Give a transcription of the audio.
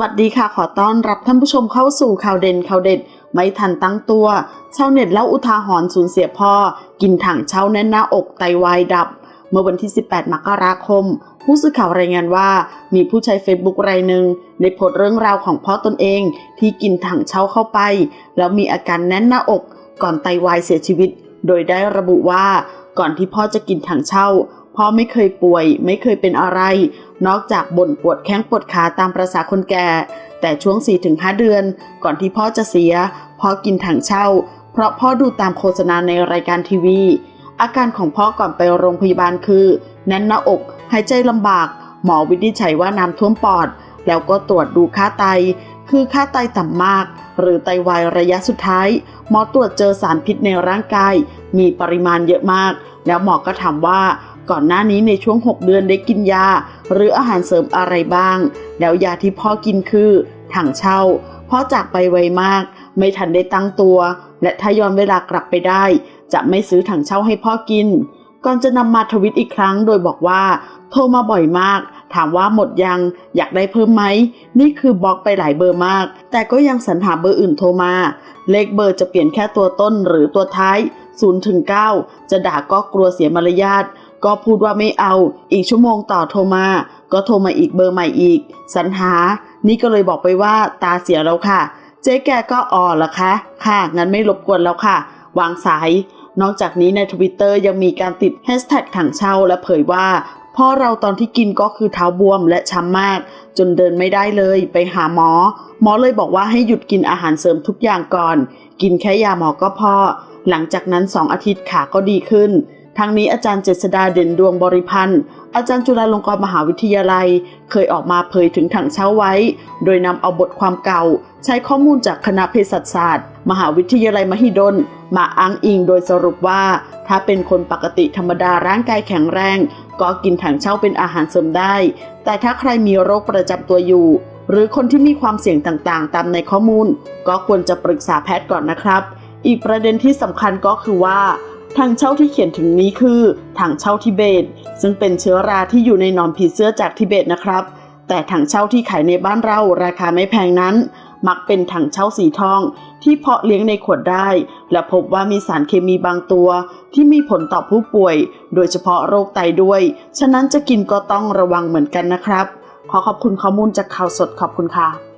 วัสดีค่ะขอต้อนรับท่านผู้ชมเข้าสู่ข่าวเด่นข่าวเด็ด ไม่ทันตั้งตัว ชาวเน็ตเล่าอุทาหรณ์สูญเสียพ่อ กินถังเช่าแน่นหน้าอกไตวายดับ เมื่อวันที่ 18 มกราคม ผู้สื่อข่าวรายงานว่า มีผู้ใช้เฟซบุ๊กรายหนึ่งได้โพสต์เรื่องราวของพ่อตนเอง ที่กินถังเช่าเข้าไป แล้วมีอาการแน่นหน้าอก ก่อนไตวายเสียชีวิต โดยได้ระบุว่า ก่อนที่พ่อจะกินถังเช่า พ่อไม่เคยป่วย ไม่เคยเป็นอะไร นอกจากบ่นปวดแข้งปวดขาตามประษาคนแก่ แต่ช่วง 4-5 เดือน ก่อนที่พ่อจะเสีย พ่อกินถังเช่า เพราะพ่อดูตามโฆษณาในรายการทีวี อาการของพ่อก่อนไปโรงพยาบาลคือ แน่นหน้าอก หายใจลำบาก หมอวินิจฉัยว่าน้ำท่วมปอด แล้วก็ตรวจดูค่าไต คือค่าไตต่ำมาก หรือไตวายระยะสุดท้าย หมอตรวจเจอสารพิษในร่างกาย มีปริมาณเยอะมาก แล้วหมอก็ถามว่า ก่อนหน้านี้ในช่วง 6 เดือนได้กินยา หรืออาหารเสริมอะไรบ้าง แล้วยาที่พ่อกินคือถังเช่าพ่อจากไปไวมาก ไม่ทันได้ตั้งตัว และถ้าย้อนเวลากลับไปได้ จะไม่ซื้อถังเช่าให้พ่อกิน ก่อนจะนำมาทวิตอีกครั้งโดยบอกว่า โทรมาบ่อยมาก ถามว่าหมดยังอยากได้เพิ่มไหม นี่คือบล็อกไปหลายเบอร์มาก แต่ก็ยังสรรหาเบอร์อื่นโทรมา เลขเบอร์จะเปลี่ยนแค่ตัวต้นหรือตัวท้าย0ถึง9จะด่าก็กลัวเสียมารยาท ก็พูดว่าไม่เอา อีกชั่วโมงต่อโทรมา ก็โทรมาอีกเบอร์ใหม่อีก สรรหา นี่ก็เลยบอกไปว่าตาเสียแล้วค่ะ เจ๊แกก็อ๋อเหรอคะ ค่ะ งั้นไม่รบกวนแล้วค่ะ วางสาย นอกจากนี้ในทวิตเตอร์ยังมีการติดแฮชแท็กถังเช่าและเผยว่าพ่อเราตอนที่กินก็คือเท้าบวมและช้ำมาก จนเดินไม่ได้เลย ไปหาหมอ หมอเลยบอกว่าให้หยุดกินอาหารเสริมทุกอย่างก่อน กินแค่ยาหมอก็พอหลังจากนั้น2อาทิตย์ขาก็ดีขึ้น ทั้งนี้อาจารย์เจษดาเด่นดวงบริพันธ์ อาจารย์จุฬาลงกรณ์มหาวิทยาลัย เคยออกมาเผยถึงถังเช่าไว้ โดยนำเอาบทความเก่า ใช้ข้อมูลจากคณะเภสัชศาสตร์ มหาวิทยาลัยมหิดล มาอ้างอิงโดยสรุปว่า ถ้าเป็นคนปกติธรรมดาร่างกายแข็งแรง ก็กินถังเช่าเป็นอาหารเสริมได้ แต่ถ้าใครมีโรคประจำตัวอยู่ หรือคนที่มีความเสี่ยงต่างๆ ตามในข้อมูล ก็ควรจะปรึกษาแพทย์ก่อนนะครับ อีกประเด็นที่สำคัญก็คือว่า ถังเช่าที่เขียนถึงนี้คือถังเช่าทิเบต ซึ่งเป็นเชื้อราที่อยู่ในนอนผีเสื้อจากทิเบตนะครับ แต่ถังเช่าที่ขายในบ้านเราราคาไม่แพงนั้น มักเป็นถังเช่าสีทอง ที่เพาะเลี้ยงในขวดได้ และพบว่ามีสารเคมีบางตัว ที่มีผลต่อผู้ป่วย โดยเฉพาะโรคไตด้วย ฉะนั้นจะกินก็ต้องระวังเหมือนกันนะครับ ขอขอบคุณข้อมูลจากข่าวสดขอบคุณค่ะ